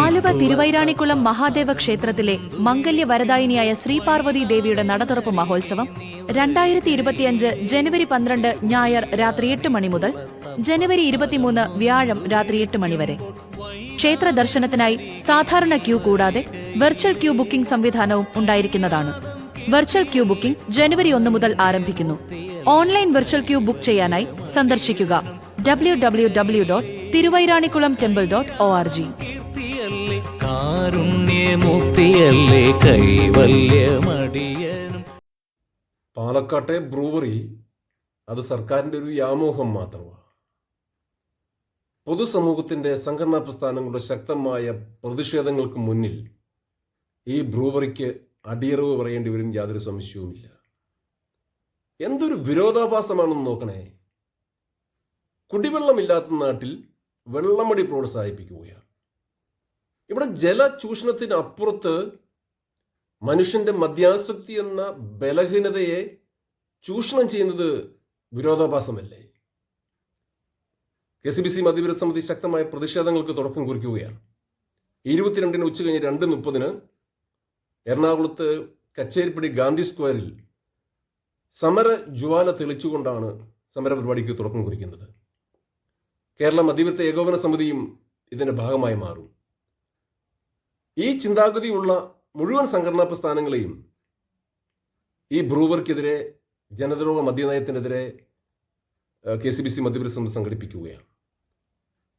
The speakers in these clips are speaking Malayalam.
ആലുവ തിരുവൈരാണിക്കുളം മഹാദേവ ക്ഷേത്രത്തിലെ മംഗല്യ വരദായിനിയായ ശ്രീപാർവതി ദേവിയുടെ നടതുറപ്പ് മഹോത്സവം രണ്ടായിരത്തി ഇരുപത്തിയഞ്ച് ജനുവരി പന്ത്രണ്ട് ഞായർ രാത്രി എട്ട് മണി മുതൽ ജനുവരി ഇരുപത്തിമൂന്ന് വ്യാഴം രാത്രി എട്ട് മണി വരെ. ക്ഷേത്ര ദർശനത്തിനായി സാധാരണ ക്യൂ കൂടാതെ വെർച്വൽ ക്യൂ ബുക്കിംഗ് സംവിധാനവും ഉണ്ടായിരിക്കുന്നതാണ്. വെർച്വൽ ക്യൂ ബുക്കിംഗ് ജനുവരി ഒന്ന് മുതൽ ആരംഭിക്കുന്നു. ഓൺലൈൻ വെർച്വൽ ക്യൂ ബുക്ക് ചെയ്യാനായി സന്ദർശിക്കുക. W W W dot Thiruvairanikulam temple dot O R G പാലക്കാട്ടെ ബ്രൂവറി അത് സർക്കാരിന്റെ ഒരു വ്യാമോഹം മാത്രമാണ്. പൊതുസമൂഹത്തിന്റെ സംഘടനാ പ്രസ്ഥാനങ്ങളുടെ ശക്തമായ പ്രതിഷേധങ്ങൾക്ക് മുന്നിൽ ഈ ബ്രൂവറിക്ക് അടിയറവ് പറയേണ്ടി വരും യാതൊരു സംശയവുമില്ല. എന്തൊരു വിരോധാഭാസമാണെന്ന് നോക്കണേ. കുടിവെള്ളമില്ലാത്ത നാട്ടിൽ വെള്ളമടി പ്രോത്സാഹിപ്പിക്കുകയാണ്. ഇവിടെ ജലചൂഷണത്തിനപ്പുറത്ത് മനുഷ്യന്റെ മദ്യാസക്തി എന്ന ബലഹീനതയെ ചൂഷണം ചെയ്യുന്നത് വിരോധാഭാസമല്ലേ? കെ സി ബി സി മധ്യവിരുദ്ധ സമിതി ശക്തമായ പ്രതിഷേധങ്ങൾക്ക് തുടക്കം കുറിക്കുകയാണ്. ഇരുപത്തിരണ്ടിന് ഉച്ച കഴിഞ്ഞ് രണ്ട് മുപ്പതിന് എറണാകുളത്ത് കച്ചേരിപ്പടി ഗാന്ധി സ്ക്വയറിൽ സമര ജ്വാല തെളിച്ചുകൊണ്ടാണ് സമര പരിപാടിക്ക് തുടക്കം കുറിക്കുന്നത്. കേരള മദ്യവിരുദ്ധ ഏകോപന സമിതിയും ഇതിന്റെ ഭാഗമായി മാറും. ഈ ചിന്താഗതിയുള്ള മുഴുവൻ സംഘടനാ പ്രസ്ഥാനങ്ങളെയും ഈ ബ്രൂവർക്കെതിരെ ജനദ്രോഹ മദ്യനയത്തിനെതിരെ K C B C Madhya Pradesh സംഘടിപ്പിക്കുകയാണ്.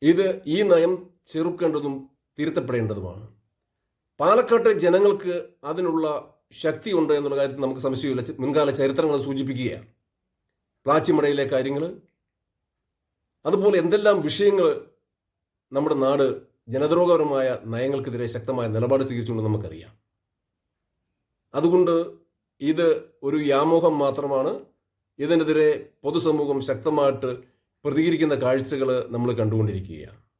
ഇത് ഈ നയം ചെറുക്കേണ്ടതും തിരുത്തപ്പെടേണ്ടതുമാണ്. പാലക്കാട്ടെ ജനങ്ങൾക്ക് അതിനുള്ള ശക്തി ഉണ്ട് എന്നുള്ള കാര്യത്തിൽ നമുക്ക് സംശയമില്ല. മുൻകാല ചരിത്രങ്ങൾ സൂചിപ്പിക്കുകയാണ്. പ്ലാച്ചിമടയിലെ കാര്യങ്ങൾ അതുപോലെ എന്തെല്ലാം വിഷയങ്ങൾ നമ്മുടെ നാട് ജനദ്രോഹപരമായ നയങ്ങൾക്കെതിരെ ശക്തമായ നിലപാട് സ്വീകരിച്ചുകൊണ്ട് നമുക്കറിയാം. അതുകൊണ്ട് ഇത് ഒരു വ്യാമോഹം മാത്രമാണ്. ഇതിനെതിരെ പൊതുസമൂഹം ശക്തമായിട്ട് പ്രതികരിക്കുന്ന കാഴ്ചകൾ നമ്മൾ കണ്ടുകൊണ്ടിരിക്കുകയാണ്.